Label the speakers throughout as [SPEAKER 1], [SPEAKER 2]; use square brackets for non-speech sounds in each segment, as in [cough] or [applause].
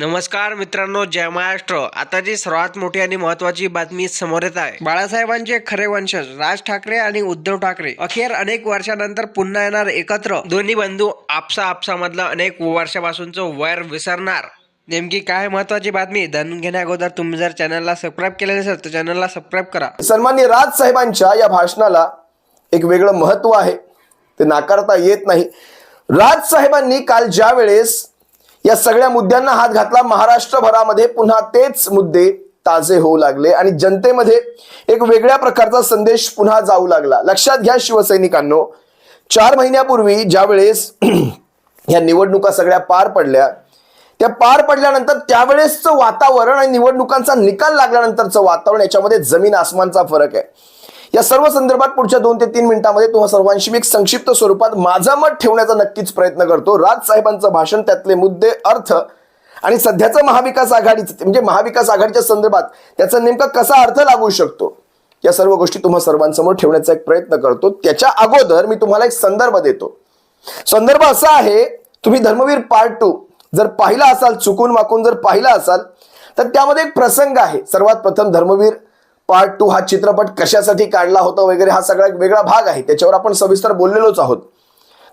[SPEAKER 1] नमस्कार मित्रांनो जय महाराष्ट्र. आताची सर्वात मोठी आणि महत्वाची बातमी समोर येत आहे. बाळासाहेबांचे खरे वंशज राज ठाकरे आणि उद्धव ठाकरे. अखेर अनेक वर्षानंतर पुन्हा येणार एकत्र. दोन्ही बंधू आपसा आपसा मधलं अनेक वर्षापासूनचं वैर विसरणार. नेमकी काय महत्वाची बातमी? जाणून घेण्या अगोदर तुम्ही जर चॅनलला सबस्क्राईब केले नसेल तर चॅनलला सबस्क्राईब करा.
[SPEAKER 2] सन्मान्य राज साहेबांच्या या भाषणाला एक वेगळं महत्त्व आहे. ते नाकारता येत नाही. राज साहेबांनी काल ज्या वेळेस या सगळ्या मुद्द्यांना हात घातला. महाराष्ट्रभरामध्ये पुन्हा तेच मुद्दे ताजे होऊ लागले आणि जनतेमध्ये एक वेगळ्या प्रकारचा संदेश पुन्हा जाऊ लागला. लक्षात घ्या शिवसैनिकांनो चार महिन्यापूर्वी ज्या वेळेस [clears throat] या निवडणुका सगळ्या पार पडल्या त्या पार पडल्यानंतर त्यावेळेसचं वातावरण आणि निवडणुकांचा निकाल लागल्यानंतरचं वातावरण याच्यामध्ये जमीन आसमानचा फरक आहे. या सर्व संदर्भात पुढच्या दोन ते तीन मिनिटांमध्ये तुम्हा सर्वांशी मी एक संक्षिप्त स्वरूपात माझं मत ठेवण्याचा नक्कीच प्रयत्न करतो. राज साहेबांचं भाषण त्यातले मुद्दे अर्थ आणि सध्याचं महाविकास आघाडीचं म्हणजे महाविकास आघाडीच्या संदर्भात त्याचा नेमका कसा अर्थ लागू शकतो या सर्व गोष्टी तुम्हा सर्वांसमोर ठेवण्याचा एक प्रयत्न करतो. त्याच्या अगोदर मी तुम्हाला एक संदर्भ देतो. संदर्भ असा आहे तुम्ही धर्मवीर पार्ट टू जर पाहिला असाल चुकून वाकून जर पाहिला असाल तर त्यामध्ये एक प्रसंग आहे. सर्वात प्रथम धर्मवीर पार्ट टू हा चित्रपट कशासाठी काढला होता वगैरे हा सगळा एक वेगळा भाग आहे. त्याच्यावर आपण सविस्तर बोललेलोच आहोत.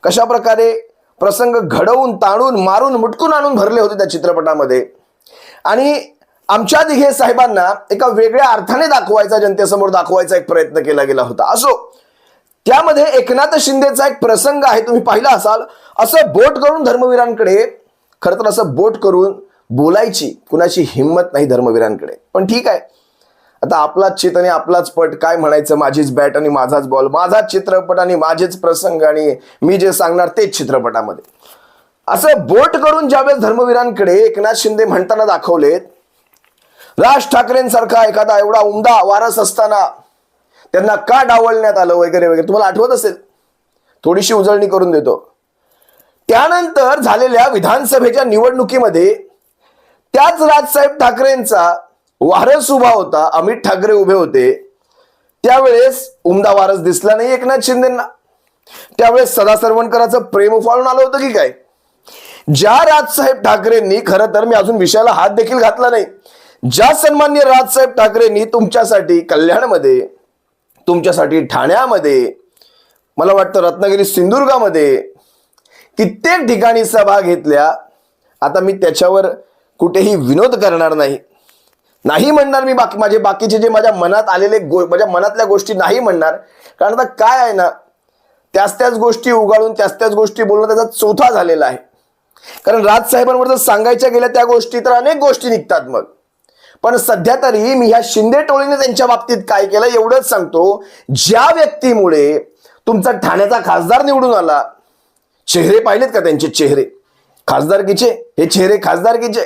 [SPEAKER 2] कशा प्रकारे प्रसंग घडवून ताणून मारून मुटकून आणून भरले होते त्या चित्रपटामध्ये. आणि आमच्या दिघे साहेबांना एका वेगळ्या अर्थाने दाखवायचा जनतेसमोर दाखवायचा एक प्रयत्न केला गेला होता. असो त्यामध्ये एकनाथ शिंदेचा एक प्रसंग आहे तुम्ही पाहिला असाल. असं बोट करून धर्मवीरांकडे खरं तर असं बोट करून बोलायची कुणाची हिंमत नाही धर्मवीरांकडे. पण ठीक आहे आता आपलाच चित आणि आपलाच पट काय म्हणायचं? माझीच बॅट आणि माझाच बॉल माझाच चित्रपट आणि माझेच प्रसंग आणि मी जे सांगणार तेच चित्रपटामध्ये. असं बोट करून ज्यावेळेस धर्मवीरांकडे एकनाथ शिंदे म्हणताना दाखवलेत राज ठाकरेंसारखा एखादा एवढा उमदा वारस असताना त्यांना का डावलण्यात आलं वगैरे वगैरे? तुम्हाला आठवत असेल? थोडीशी उजळणी करून देतो. त्यानंतर झालेल्या विधानसभेच्या निवडणुकीमध्ये त्याच राजसाहेब ठाकरेंचा वारस उभा होता अमित ठाकरे उभे होते. त्यावेळेस उमदा वारस दिसला नाही एकनाथ शिंदेना. त्यावेळेस सदा सरवणकरांचं प्रेम उफाळून आलं होतं की काय? ज्या राजसाहेब ठाकरेंनी खरं तर मी अजून विषयाला हात देखील घातला नाही. ज्या सन्मान्य राजसाहेब ठाकरेंनी तुमच्यासाठी कल्याणमध्ये तुमच्यासाठी ठाण्यामध्ये मला वाटतं रत्नागिरी सिंधुदुर्गामध्ये कित्येक ठिकाणी सभा घेतल्या. आता मी त्याच्यावर कुठेही विनोद करणार नाही. नाही म्हणणार मी बाकी माझे बाकीचे जे माझ्या मनात आलेले गो माझ्या मनातल्या गोष्टी नाही म्हणणार. कारण आता काय आहे ना त्याच त्याच गोष्टी उगाळून त्याच त्याच गोष्टी बोलणं त्याचा चौथा झालेला आहे. कारण राजसाहेबांवर जर सांगायच्या गेल्या त्या गोष्टी तर अनेक गोष्टी निघतात मग. पण सध्या तरी मी ह्या शिंदे टोळीने त्यांच्या बाबतीत काय केलं एवढंच सांगतो. ज्या व्यक्तीमुळे तुमचा ठाण्याचा खासदार निवडून आला चेहरे पाहिलेत का त्यांचे चेहरे? खासदारकीचे? हे चेहरे खासदारकीचे?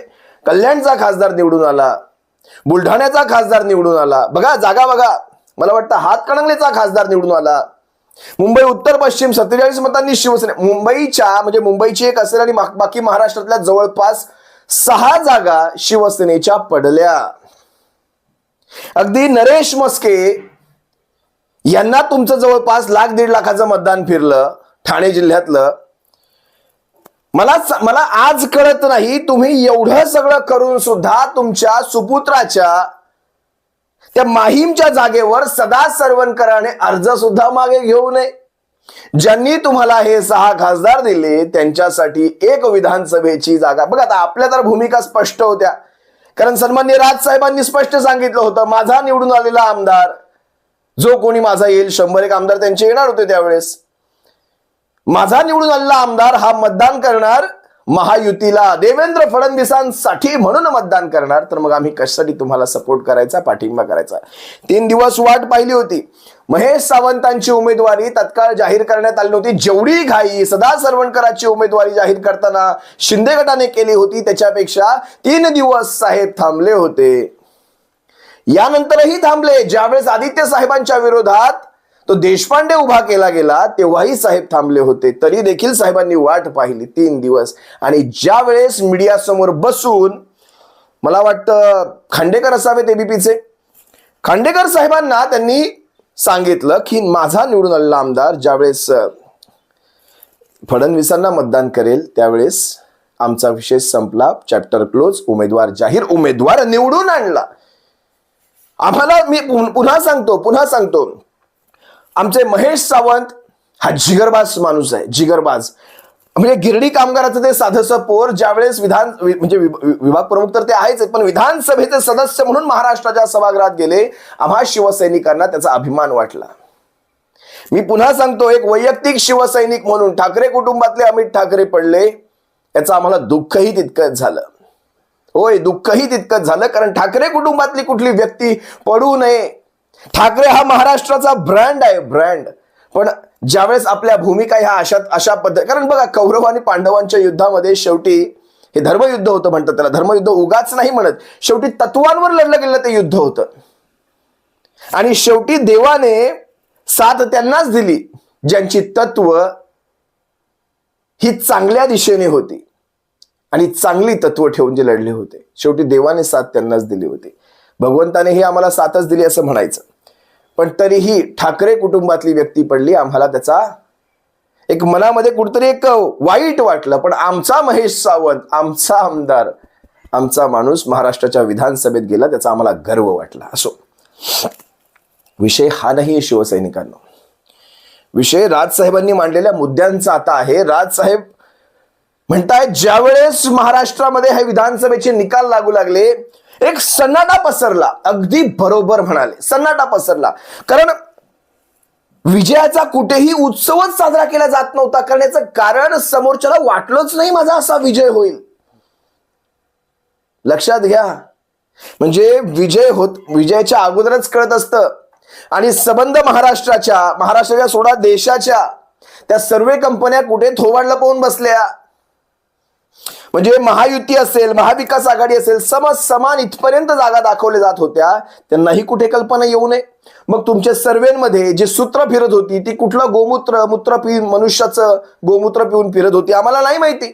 [SPEAKER 2] कल्याणचा खासदार निवडून आला बुलढाण्याचा खासदार निवडून आला. बघा जागा बघा. मला वाटतं हातकणंगलेचा खासदार निवडून आला. मुंबई उत्तर पश्चिम सत्तेचाळीस मतांनी शिवसेना मुंबईच्या म्हणजे मुंबईची एक असेल आणि बाकी महाराष्ट्रातल्या जवळपास सहा जागा शिवसेनेच्या पडल्या. अगदी नरेश मस्के यांना तुमचं जवळपास लाख दीड लाखाचं मतदान फिरलं ठाणे जिल्ह्यातलं. मला मला आज कळत नाही तुम्ही एवढं सगळं करून सुद्धा तुमच्या सुपुत्राच्या त्या माहीमच्या जागेवर सदा सरवणकराने अर्ज सुद्धा मागे घेऊ नये. ज्यांनी तुम्हाला हे सहा खासदार दिले त्यांच्यासाठी एक विधानसभेची जागा. बघा आता आपल्या तर भूमिका स्पष्ट होत्या. कारण सन्मान्य राजसाहेबांनी स्पष्ट सांगितलं होतं माझा निवडून आलेला आमदार जो कोणी माझा येईल शंभर एक आमदार त्यांचे येणार होते त्यावेळेस. माझा निवडून आलेला आमदार हा मतदान करणार महायुतीला. देवेंद्र फडणवीसांसाठी म्हणून मतदान करणार. तर मग आम्ही कशासाठी तुम्हाला सपोर्ट करायचा पाठिंबा करायचा? तीन दिवस वाट पाहिली होती. महेश सावंतांची उमेदवारी तत्काळ जाहीर करण्यात आली नव्हती. जेवढी घाई सदा सरवणकरांची उमेदवारी जाहीर करताना शिंदे गटाने केली होती त्याच्यापेक्षा तीन दिवस साहेब थांबले होते. यानंतरही थांबले. ज्यावेळेस आदित्य साहेबांच्या विरोधात तो देशपांडे उभा केला गेला तेव्हाही साहेब थांबले होते. तरी देखील साहेबांनी वाट पाहिली तीन दिवस. आणि ज्या वेळेस मीडिया समोर बसून मला वाटतं खांडेकर असावेत एबीपीचे खांडेकर साहेबांना त्यांनी सांगितलं की माझा निवडून आलेला आमदार ज्यावेळेस फडणवीसांना मतदान करेल त्यावेळेस आमचा विषय संपला. चॅप्टर क्लोज उमेदवार जाहीर. उमेदवार निवडून आणला. आम्हाला मी पुन्हा सांगतो पुन्हा सांगतो. आमचे महेश सावंत हा जिगरबाज माणूस आहे जिगरबाज. म्हणजे गिरणी कामगाराचं ते साधसं पोर ज्यावेळेस विधान म्हणजे विभाग प्रमुख तर ते आहेच पण विधानसभेचे सदस्य म्हणून महाराष्ट्राच्या सभागृहात गेले आम्हा शिवसैनिकांना त्याचा अभिमान वाटला. मी पुन्हा सांगतो एक वैयक्तिक शिवसैनिक म्हणून ठाकरे कुटुंबातले अमित ठाकरे पडले याचं आम्हाला दुःखही तितकंच झालं. होय दुःखही तितकंच झालं कारण ठाकरे कुटुंबातली कुठली व्यक्ती पडू नये ठाकरे हा महाराष्ट्राचा ब्रँड आहे ब्रँड पण ज्यावेळेस आपल्या भूमिका ह्या अशा अशा पद्धत कारण बघा कौरव आणि पांडवांच्या युद्धामध्ये शेवटी हे धर्मयुद्ध होतं म्हणतात त्याला. धर्मयुद्ध उगाच नाही म्हणत. शेवटी तत्वांवर लढलं गेलं ते युद्ध होतं. आणि शेवटी देवाने साथ त्यांनाच दिली ज्यांची तत्व ही चांगल्या दिशेने होती. आणि चांगली तत्व ठेवून जे लढले होते. शेवटी देवाने साथ त्यांनाच दिली होती. भगवंताने ही आम्हाला साथच दिली असं म्हणायचं. पण तरीही ठाकरे कुटुंबातली व्यक्ती पडली आम्हाला त्याचा एक मनामध्ये कुठतरी एक वाईट वाटलं. पण आमचा महेश सावंत आमचा आमदार आमचा माणूस महाराष्ट्राच्या विधानसभेत गेला त्याचा आम्हाला गर्व वाटला. असो. विषय हा नाही शिवसैनिकांना. विषय राजसाहेबांनी मांडलेल्या मुद्द्यांचा आता आहे. राजसाहेब म्हणताय ज्यावेळेस महाराष्ट्रामध्ये हे विधानसभेचे निकाल लागू लागले एक सन्नाटा पसरला. अगदी बरोबर म्हणाले. सन्नाटा पसरला. कारण विजयाचा कुठेही उत्सवच साजरा केला जात नव्हता. करण्याचं कारण समोरच्याला वाटलंच नाही माझा असा विजय होईल. लक्षात घ्या. म्हणजे विजय होत विजयाच्या अगोदरच कळत असतं. आणि संबंध महाराष्ट्राच्या महाराष्ट्राच्या सोडा देशाच्या त्या सर्व कंपन्या कुठे थोवाडला पाहून बसल्या. म्हणजे महायुती असेल महाविकास आघाडी असेल सम समान इथपर्यंत जागा दाखवल्या जात होत्या त्यांनाही कुठे कल्पना येऊ नये. मग तुमच्या सर्वेमध्ये जे सूत्र फिरत होती ती कुठलं गोमूत्र मूत्र पिऊन मनुष्याचं गोमूत्र पिऊन फिरत होती आम्हाला नाही माहिती.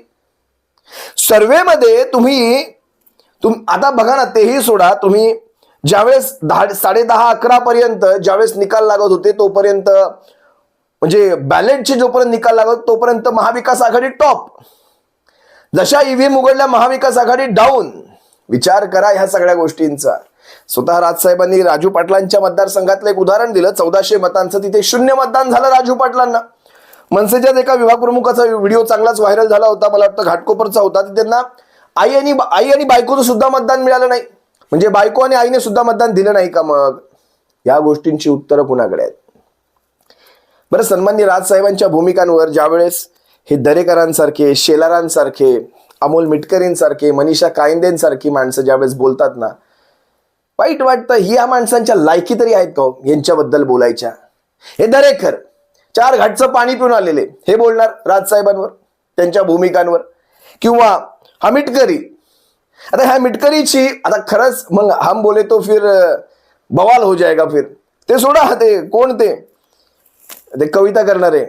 [SPEAKER 2] सर्वेमध्ये तुम्ही तुम आता बघा ना तेही सोडा तुम्ही ज्यावेळेस दहा साडे दहा अकरा पर्यंत ज्यावेळेस निकाल लागत होते तोपर्यंत म्हणजे बॅलेटचे जोपर्यंत निकाल लागत तोपर्यंत महाविकास आघाडी टॉप जशा ईव्हीएम उघडल्या महाविकास आघाडी डाऊन विचार करा ह्या सगळ्या गोष्टींचा. स्वतः राजसाहेबांनी राजू पाटलांच्या मतदारसंघातलं एक उदाहरण दिलं. चौदाशे मतांचं तिथे शून्य मतदान झालं राजू पाटलांना. मनसेच्याच एका विभाग प्रमुखाचा व्हिडिओ चांगलाच व्हायरल झाला होता. मला वाटतं घाटकोपरचा होता. त्यांना आई आणि आई आणि बायकोचं सुद्धा मतदान मिळालं नाही. म्हणजे बायको आणि आईने सुद्धा मतदान दिलं नाही का मग? या गोष्टींची उत्तरं कुणाकडे आहेत? बरं सन्मान्य राजसाहेबांच्या भूमिकांवर ज्यावेळेस हे दरेकरांसारखे शेलारांसारखे अमोल मिटकरींसारखे मनीषा कायंदेंसारखी माणसं ज्यावेळेस बोलतात ना वाईट वाटतं ही या माणसांच्या लायकी तरी आहेत का हो? यांच्याबद्दल बोलायच्या. हे दरेकर चार घाटचं पाणी पिऊन आलेले. हे बोलणार राजसाहेबांवर त्यांच्या भूमिकांवर. किंवा हा मिटकरी. आता ह्या मिटकरीची आता खरंच मग हम बोले तो फिर बवाल हो जाएगा फिर. ते सोडा ते कोण ते कविता करणारे.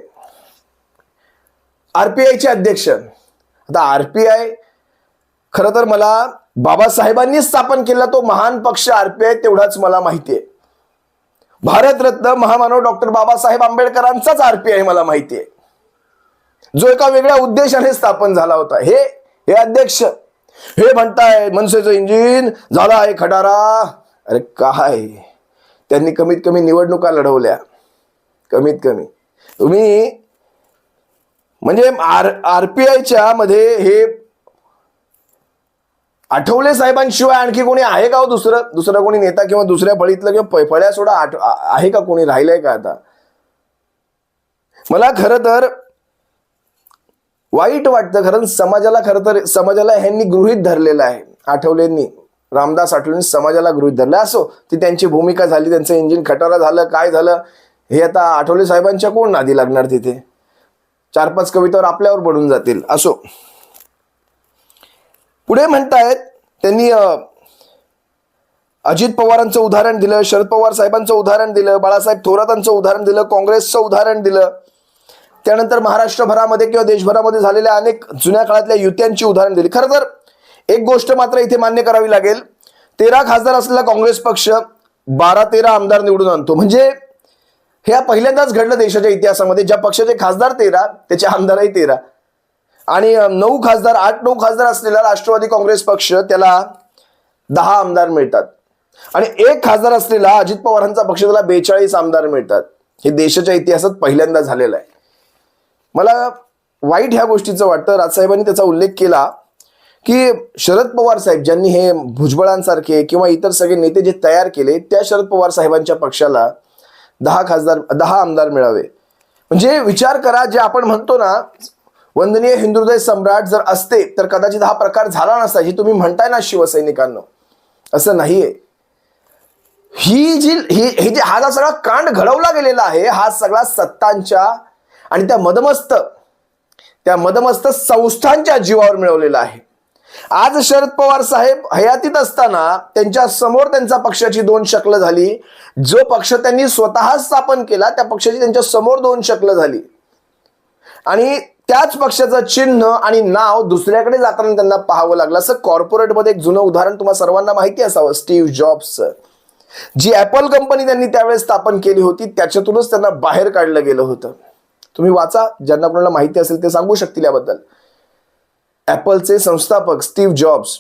[SPEAKER 2] आरपीआयचे अध्यक्ष. आता आरपीआय खरं तर मला बाबासाहेबांनी स्थापन केला तो महान पक्ष आरपीआय तेवढाच मला माहिती आहे भारतरत्न महामानव डॉक्टर बाबासाहेब आंबेडकरांचाच आरपीआय मला माहिती आहे जो एका वेगळ्या उद्देशाने स्थापन झाला होता. हे हे अध्यक्ष हे म्हणताय मनसेचं इंजिन झाला आहे खटारा. अरे काय? त्यांनी कमीत कमी निवडणुका लढवल्या. कमीत कमी. तुम्ही म्हणजे आर आरपीआयच्या मध्ये हे आठवले साहेबांशिवाय आणखी कोणी आहे का हो दुसरं? दुसरं कोणी नेता किंवा दुसऱ्या फळीतलं किंवा फळ्या सोडा आठ आहे का कोणी? राहिलंय का आता? मला खरं तर वाईट वाटतं कारण समाजाला खरं तर समाजाला ह्यांनी गृहित धरलेलं आहे. आठवलेंनी रामदास आठवलेंनी समाजाला गृहित धरलं. असो ती त्यांची भूमिका झाली त्यांचं इंजिन खटारा झालं काय झालं हे आता आठवले साहेबांच्या कोण नादी लागणार तिथे? चार पाच कवितावर आपल्यावर पडून जातील असो. पुढे म्हणतायत त्यांनी अजित पवारांचं उदाहरण दिलं शरद पवार साहेबांचं उदाहरण दिलं बाळासाहेब थोरातांचं उदाहरण दिलं काँग्रेसचं उदाहरण दिलं. त्यानंतर महाराष्ट्रभरामध्ये किंवा देशभरामध्ये झालेल्या अनेक जुन्या काळातल्या युत्यांची उदाहरण दिली. खरं तर एक गोष्ट मात्र इथे मान्य करावी लागेल. तेरा खासदार असलेला काँग्रेस पक्ष बारा तेरा आमदार निवडून आणतो. म्हणजे हे पहिल्यांदाच घडलं देशाच्या इतिहासामध्ये. ज्या पक्षाचे खासदार तेरा त्याचे आमदारही तेरा. आणि नऊ खासदार आठ नऊ खासदार असलेला राष्ट्रवादी काँग्रेस पक्ष त्याला दहा आमदार मिळतात. आणि एक खासदार असलेला अजित पवारांचा पक्ष त्याला बेचाळीस आमदार मिळतात. हे देशाच्या इतिहासात पहिल्यांदा झालेलं आहे. मला वाईट ह्या गोष्टीचं वाटतं. राजसाहेबांनी त्याचा उल्लेख केला की शरद पवार साहेब ज्यांनी हे भुजबळांसारखे किंवा इतर सगळे नेते जे तयार केले त्या शरद पवार साहेबांच्या पक्षाला दहा खासदार दहा आमदार मिळावे. म्हणजे विचार करा जे आपण म्हणतो ना वंदनीय हिंदुदय सम्राट जर असते तर कदाचित हा प्रकार झाला नसता जी तुम्ही म्हणताय ना शिवसैनिकांना. असं नाहीये. ही जी ही हे जे हा सगळा कांड घडवला गेलेला आहे हा सगळा सत्तांच्या आणि त्या मदमस्त त्या मदमस्त संस्थांच्या जीवावर मिळवलेला आहे. आज शरद पवार साहेब हयातीत असताना त्यांच्यासमोर त्यांच्या पक्षाची दोन शकलं झाली. जो पक्ष त्यांनी स्वतः स्थापन केला त्या पक्षाची त्यांच्यासमोर दोन शकलं झाली. आणि त्याच पक्षाचं चिन्ह आणि नाव दुसऱ्याकडे जाताना त्यांना पाहावं लागलं. असं कॉर्पोरेटमध्ये एक जुनं उदाहरण तुम्हाला सर्वांना माहिती असावं स्टीव्ह जॉब्सचं जी ऍपल कंपनी त्यांनी त्यावेळेस स्थापन केली होती त्याच्यातूनच त्यांना बाहेर काढलं गेलं होतं. तुम्ही वाचा ज्यांना कोणाला माहिती असेल ते सांगू शकतील याबद्दल. ॲपलचे संस्थापक स्टीव्ह जॉब्स.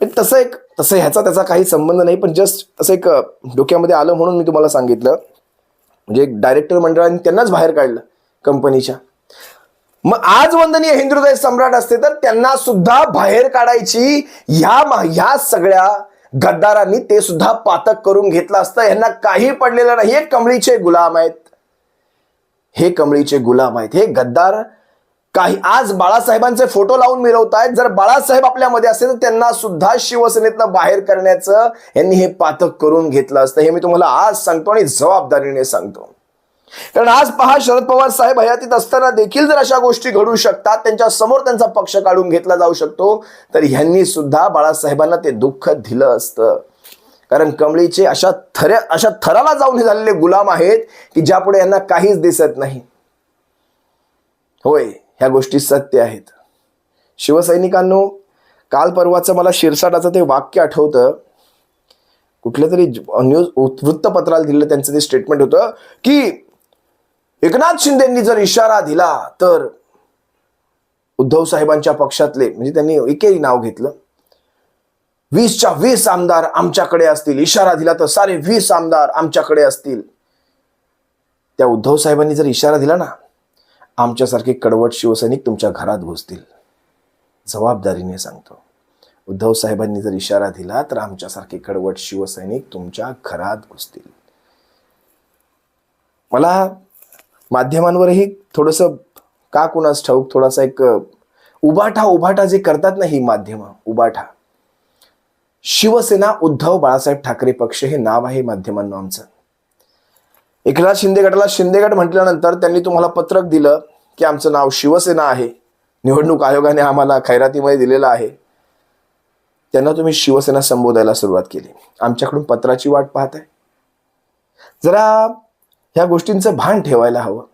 [SPEAKER 2] म्हणजे तसं एक तसं ह्याचा त्याचा काही संबंध नाही पण जस्ट असं एक डोक्यामध्ये आलं म्हणून मी तुम्हाला सांगितलं. म्हणजे एक डायरेक्टर मंडळाने त्यांनाच बाहेर काढलं कंपनीच्या मग आज वंदनीय हिंदुदय सम्राट असते तर त्यांना सुद्धा बाहेर काढायची ह्या ह्या सगळ्या गद्दारांनी ते सुद्धा पातक करून घेतलं असतं. यांना काही पडलेलं नाही. हे कमळीचे गुलाम आहेत. हे कमळीचे गुलाम आहेत. हे गद्दार काही आज बाळासाहेबांचे फोटो लावून मिरवतायत. जर बाळासाहेब आपल्यामध्ये असेल तर त्यांना सुद्धा शिवसेनेतनं बाहेर करण्याचं यांनी हे पातक करून घेतलं असतं. हे मी तुम्हाला आज सांगतो आणि जबाबदारीने सांगतो. कारण आज पहा शरद पवार साहेब हयातीत असताना देखील जर अशा गोष्टी घडू शकतात त्यांच्यासमोर त्यांचा पक्ष काढून घेतला जाऊ शकतो तर ह्यांनी सुद्धा बाळासाहेबांना ते दुःख दिलं असतं. कारण कमळीचे अशा थऱ्या अशा थराला जाऊन हे झालेले गुलाम आहेत की ज्यापुढे यांना काहीच दिसत नाही. होय. ह्या गोष्टी सत्य आहेत. शिवसैनिकांनो काल परवाचं मला शिरसाटाचं ते वाक्य आठवतं. कुठल्या तरी न्यूज वृत्तपत्राला दिलेलं त्यांचं ते स्टेटमेंट होतं की एकनाथ शिंदेंनी जर इशारा दिला तर उद्धव साहेबांच्या पक्षातले म्हणजे त्यांनी एकेरी नाव घेतलं. वीसच्या वीस आमदार आमच्याकडे असतील. इशारा दिला तर सारे वीस आमदार आमच्याकडे असतील. त्या उद्धव साहेबांनी जर इशारा दिला ना आमच्यासारखे कडवट शिवसैनिक तुमच्या घरात घुसतील. जबाबदारीने सांगतो. उद्धव साहेबांनी जर इशारा दिला तर आमच्यासारखे कडवट शिवसैनिक तुमच्या घरात घुसतील. मला माध्यमांवरही थोडंसं का कुणास ठाऊक थोडासा एक उबाठा उभाठा जे करतात ना ही माध्यमं उबाठा. शिवसेना उद्धव बाळासाहेब ठाकरे पक्ष हे नाव आहे माध्यमांना आमचं. एकनाथ शिंदे गटाला शिंदे गट म्हटल्यानंतर त्यांनी तुम्हाला पत्रक दिलं की आमचं नाव शिवसेना आहे. निवडणूक आयोगाने आम्हाला खैरातीमध्ये दिलेलं आहे. त्यांना तुम्ही शिवसेना संबोधायला सुरुवात केली. आमच्याकडून पत्राची वाट पाहत आहे. जरा ह्या गोष्टींचं भान ठेवायला हवं.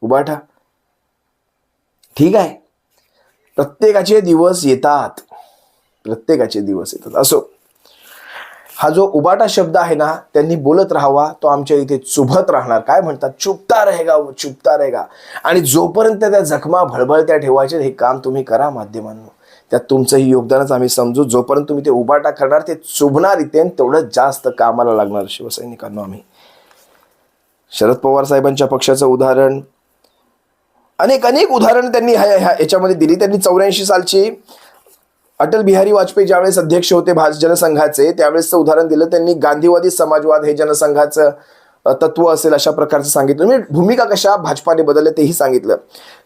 [SPEAKER 2] उभाठा ठीक आहे. प्रत्येकाचे दिवस येतात. प्रत्येकाचे दिवस येतात. असो. हा जो उबाटा शब्द आहे ना त्यांनी बोलत राहावा तो आमच्या इथे चुभत राहणार. काय म्हणतात? चुपता रहेगा चुपता रहेगा. आणि जोपर्यंत त्या जखमा भळबळत्या ठेवायचे हे काम तुम्ही करा माध्यमांनो. त्यात तुमचंही योगदानच आम्ही समजू. जोपर्यंत तुम्ही ते उबाटा करणार ते चुभणार इथे आणि तेवढं जास्त कामाला लागणार शिवसैनिकांना आम्ही. शरद पवार साहेबांच्या पक्षाचं उदाहरण. अनेक अनेक उदाहरण त्यांनी ह्या- ह्या- याच्यामध्ये दिली. त्यांनी चौऱ्याऐंशी सालची अटल बिहारी वाजपेयी ज्यावेळेस अध्यक्ष होते भाज जनसंघाचे त्यावेळेसचं उदाहरण दिलं त्यांनी गांधीवादी समाजवाद हे जनसंघाचं तत्व असेल अशा प्रकारचं सांगितलं. म्हणजे भूमिका कशा भाजपाने बदलल्या तेही सांगितलं.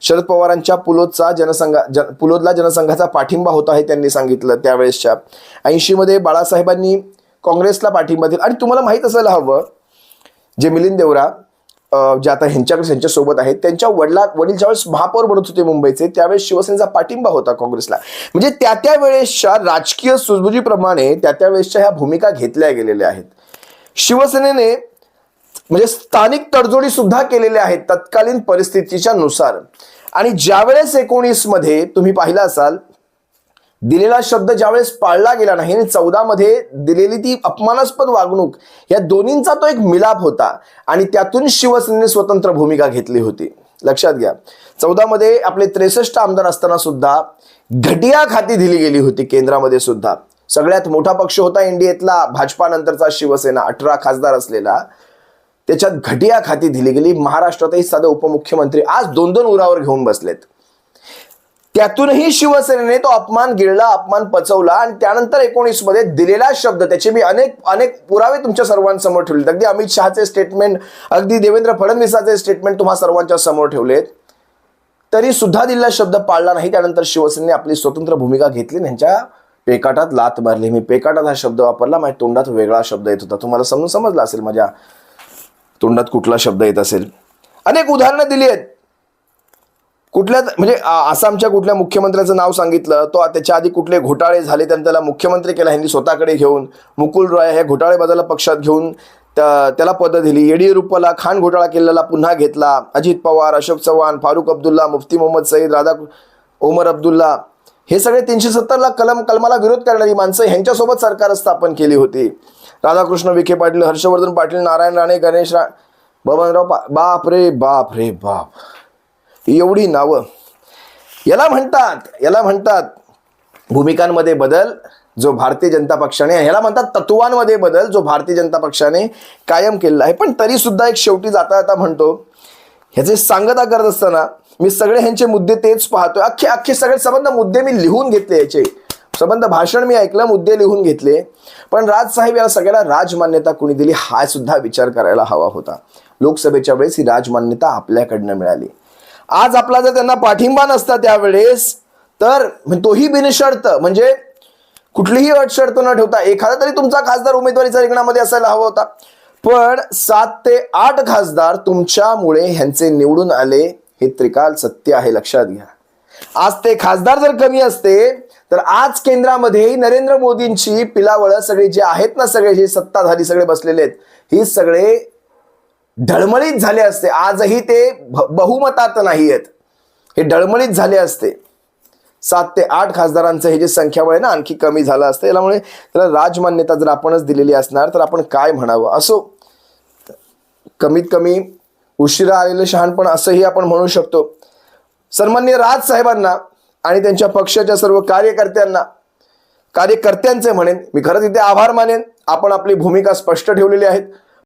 [SPEAKER 2] शरद पवारांच्या पुलोदचा जनसंघा जन पुलोदला जनसंघाचा पाठिंबा होता हे त्यांनी सांगितलं त्यावेळेसच्या. ऐंशीमध्ये बाळासाहेबांनी काँग्रेसला पाठिंबा दिला. आणि तुम्हाला माहीत असायला हवं जे मिलिंद देवरा जे आता ह्यांच्याकडे ह्यांच्यासोबत आहेत त्यांच्या वडिला वडील ज्यावेळेस महापौर बनत होते मुंबईचे त्यावेळेस शिवसेनेचा पाठिंबा होता काँग्रेसला. म्हणजे त्या त्या वेळेसच्या राजकीय सुजबुजीप्रमाणे त्या त्या वेळेसच्या ह्या भूमिका घेतल्या गेलेल्या आहेत. शिवसेनेने म्हणजे स्थानिक तडजोडी सुद्धा केलेल्या आहेत तत्कालीन परिस्थितीच्या नुसार. आणि ज्यावेळेस एकोणीसमध्ये तुम्ही पाहिला असाल दिलेला शब्द ज्यावेळेस पाळला गेला नाही आणि चौदा मध्ये दिलेली ती अपमानास्पद वागणूक या दोन्हींचा तो एक मिलाप होता. आणि त्यातून शिवसेनेने स्वतंत्र भूमिका घेतली होती. लक्षात घ्या. चौदा मध्ये आपले त्रेसष्ट आमदार असताना सुद्धा घटिया खाती दिली गेली होती केंद्रामध्ये सुद्धा. सगळ्यात मोठा पक्ष होता एनडीएतला भाजपानंतरचा शिवसेना अठरा खासदार असलेला. त्याच्यात घटिया खाती दिली गेली. महाराष्ट्रातही साधे उपमुख्यमंत्री आज दोन दोन उरावर घेऊन बसलेत. त्यातूनही शिवसेनेने तो अपमान गिळला अपमान पचवला आणि त्यानंतर एकोणीसमध्ये दिलेला शब्द त्याचे मी अनेक अनेक पुरावे तुमच्या सर्वांसमोर ठेवले अगदी अमित शहाचे स्टेटमेंट अगदी देवेंद्र फडणवीसाचे स्टेटमेंट तुम्हा सर्वांच्या समोर ठेवलेत. तरी सुद्धा दिलेला शब्द पाळला नाही त्यानंतर शिवसेनेने आपली स्वतंत्र भूमिका घेतली त्यांच्या पेकाटात लात मारली. मी पेकाटात हा शब्द वापरला माझ्या तोंडात वेगळा शब्द येत होता. तुम्हाला समजून समजला असेल माझ्या तोंडात कुठला शब्द येत असेल? अनेक उदाहरणं दिली आहेत. कुठल्या म्हणजे आसामच्या कुठल्या मुख्यमंत्र्याचं नाव सांगितलं तो त्याच्या आधी कुठले घोटाळे झाले त्यांनी त्याला मुख्यमंत्री केला ह्यांनी स्वतःकडे घेऊन मुकुल रॉय हे घोटाळेबाजाला पक्षात घेऊन त्या- त्याला पदं दिली. येडियुरप्पाला खान घोटाळा केलेला पुन्हा घेतला. अजित पवार अशोक चव्हाण फारुख अब्दुल्ला मुफ्ती मोहम्मद सईद राधा ओमर अब्दुल्ला हे सगळे तीनशे सत्तरला कलम कलमाला विरोध करणारी माणसं ह्यांच्यासोबत सरकार स्थापन केली होती. राधाकृष्ण विखे पाटील हर्षवर्धन पाटील नारायण राणे गणेश रा बबनराव पा बाप रे बाप रे बाप. एवढी नावं. याला म्हणतात याला म्हणतात भूमिकांमध्ये बदल जो भारतीय जनता पक्षाने ह्याला म्हणतात तत्वांमध्ये बदल जो भारतीय जनता पक्षाने कायम केलेला आहे. पण तरी सुद्धा एक शेवटी जाता जाता म्हणतो ह्याचे सांगता करत असताना मी सगळे ह्यांचे मुद्दे तेच पाहतोय. अख्खे अख्खे सगळे संबंध मुद्दे मी लिहून घेतले याचे. संबंध भाषण मी ऐकलं मुद्दे लिहून घेतले. पण राजसाहेब याला सगळ्याला राजमान्यता कुणी दिली हा सुद्धा विचार करायला हवा होता. लोकसभेच्या वेळेस ही राजमान्यता आपल्याकडनं मिळाली. आज आपला जर त्यांना पाठिंबा नसता त्यावेळेस तर तोही बिनशर्त म्हणजे कुठलीही अट शर्त न ठेवता एखादा तरी तुमचा खासदार उमेदवारीच्या रिंगणामध्ये असायला हवा होता. पण सात ते आठ खासदार तुमच्यामुळे ह्यांचे निवडून आले हे त्रिकाल सत्य आहे लक्षात घ्या. आज ते खासदार जर कमी असते तर आज केंद्रामध्ये नरेंद्र मोदींची पिलावळं सगळे जे आहेत ना सगळे जे सत्ताधारी सगळे बसलेले आहेत ही सगळे ढळमळीत झाले असते. आजही ते बहुमतात नाही आहेत हे ढळमळीत झाले असते. सात ते आठ खासदारांचं हे जे संख्याबळ आहे ना आणखी कमी झालं असतं. यामुळे त्याला राजमान्यता जर आपणच दिलेली असणार तर आपण काय म्हणावं? असो. कमीत कमी उशिरा आलेलं शहाणपण असंही आपण म्हणू शकतो. सन्मान्य राज साहेबांना आणि त्यांच्या पक्षाच्या सर्व कार्यकर्त्यांना कार्यकर्त्यांचे म्हणेन मी खरंच इथे आभार मानेन. आपण आपली भूमिका स्पष्ट ठेवलेली आहेत.